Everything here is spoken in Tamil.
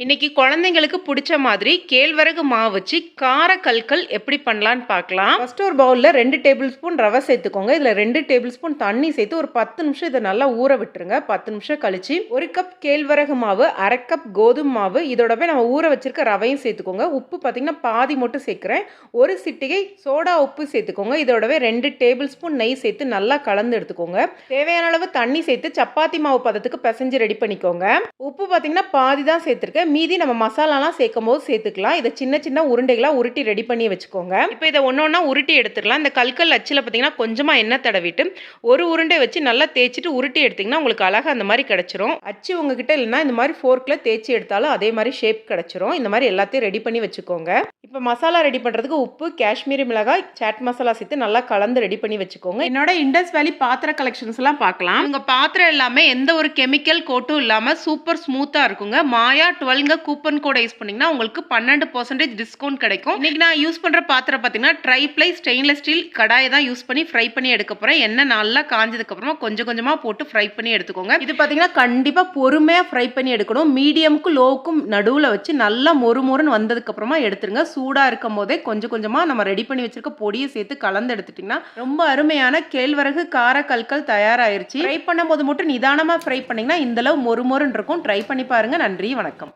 இன்னைக்கு குழந்தைங்களுக்கு பிடிச்ச மாதிரி கேழ்வரகு மாவு வச்சு கார கல்கல் எப்படி பண்ணலான்னு பார்க்கலாம். ஃபர்ஸ்ட் ஒரு பவுலில் ரெண்டு டேபிள் ஸ்பூன் ரவை சேர்த்துக்கோங்க. இதில் ரெண்டு டேபிள் ஸ்பூன் தண்ணி சேர்த்து ஒரு பத்து நிமிஷம் இதை நல்லா ஊற விட்டுருங்க. பத்து நிமிஷம் கழிச்சு ஒரு கப் கேழ்வரகு மாவு அரை கப் கோதுமை மாவு இதோடவே நம்ம ஊற வச்சிருக்க ரவையும் சேர்த்துக்கோங்க. உப்பு பார்த்தீங்கன்னா பாதி மட்டும் சேர்க்குறேன். ஒரு சிட்டிகை சோடா உப்பு சேர்த்துக்கோங்க. இதோடவே ரெண்டு டேபிள் ஸ்பூன் நெய் சேர்த்து நல்லா கலந்து எடுத்துக்கோங்க. தேவையான அளவு தண்ணி சேர்த்து சப்பாத்தி மாவு பதத்துக்கு பிசைஞ்சு ரெடி பண்ணிக்கோங்க. உப்பு பார்த்தீங்கன்னா பாதி தான் சேர்த்துருக்கேன். மீதி நம்ம மசாலாலாம் சேர்க்கும் போது சேர்த்துக்கலாம். இதை சின்ன சின்ன உருண்டைகளாக உருட்டி ரெடி பண்ணி வச்சுக்கோங்க. இப்போ இதை ஒன்று ஒன்றா உருட்டி எடுத்துடலாம். இந்த கல்கல் அச்சில் பார்த்தீங்கன்னா கொஞ்சமாக எண்ணெய் தடவிட்டு ஒரு உருண்டை வச்சு நல்லா தேய்ச்சிட்டு உருட்டி எடுத்திங்கன்னா உங்களுக்கு அழகாக அந்த மாதிரி கிடச்சிரும். அச்சு உங்ககிட்ட இல்லைன்னா இந்த மாதிரி ஃபோர்க்கில் தேய்ச்சி எடுத்தாலும் அதே மாதிரி ஷேப் கிடச்சிரும். இந்த மாதிரி எல்லாத்தையும் ரெடி பண்ணி வச்சுக்கோங்க. இப்போ மசாலா ரெடி பண்ணுறதுக்கு உப்பு காஷ்மீரி மிளகாய் சாட் மசாலா சேர்த்து நல்லா கலந்து ரெடி பண்ணி வச்சுக்கோங்க. என்னோட இண்டஸ் வேலி பாத்திர கலெக்ஷன்ஸ் எல்லாம் பார்க்கலாம். உங்கள் பாத்திரம் எல்லாமே எந்த ஒரு கெமிக்கல் கோட்டும் இல்லாமல் சூப்பர் ஸ்மூத்தாக இருக்குங்க. மாயா டுவெல் டுவெல்ங்க கூப்பன் கோடை யூஸ் பண்ணீங்கன்னா உங்களுக்கு பன்னெண்டு பர்சன்டேஜ் டிஸ்கவுண்ட் கிடைக்கும். இன்னைக்கு நான் யூஸ் பண்ணுற பாத்திரம் பார்த்தீங்கன்னா ட்ரைப்ளை ஸ்டெயின்லெஸ் ஸ்டீல் கடாயை தான் யூஸ் பண்ணி ஃப்ரை பண்ணி எடுக்க போகிறேன் எண்ணெய் நல்லா காஞ்சதுக்கு அப்புறமா கொஞ்சம் கொஞ்சமாக போட்டு ஃப்ரை பண்ணி எடுத்துக்கோங்க. இது பார்த்தீங்கன்னா கண்டிப்பாக பொறுமையாக ஃப்ரை பண்ணி எடுக்கணும். மீடியமுக்கும் லோவுக்கும் நடுவில் வச்சு நல்லா மொறு மொறுன்னு வந்ததுக்கு அப்புறமா எடுத்துருங்க. சூடாக இருக்கும் போதே கொஞ்சம் கொஞ்சமாக நம்ம ரெடி பண்ணி வச்சிருக்க பொடியை சேர்த்து கலந்து எடுத்துட்டிங்கன்னா ரொம்ப அருமையான கேழ்வரகு கார கல்கல் தயாராயிருச்சு. ஃப்ரை பண்ணும்போது மட்டும் நிதானமாக ஃப்ரை பண்ணிங்கன்னா இந்தளவு மொறு மொறுன்னு இருக்கும். ட்ரை பண்ணி பாருங்க. நன்றி வணக்கம்.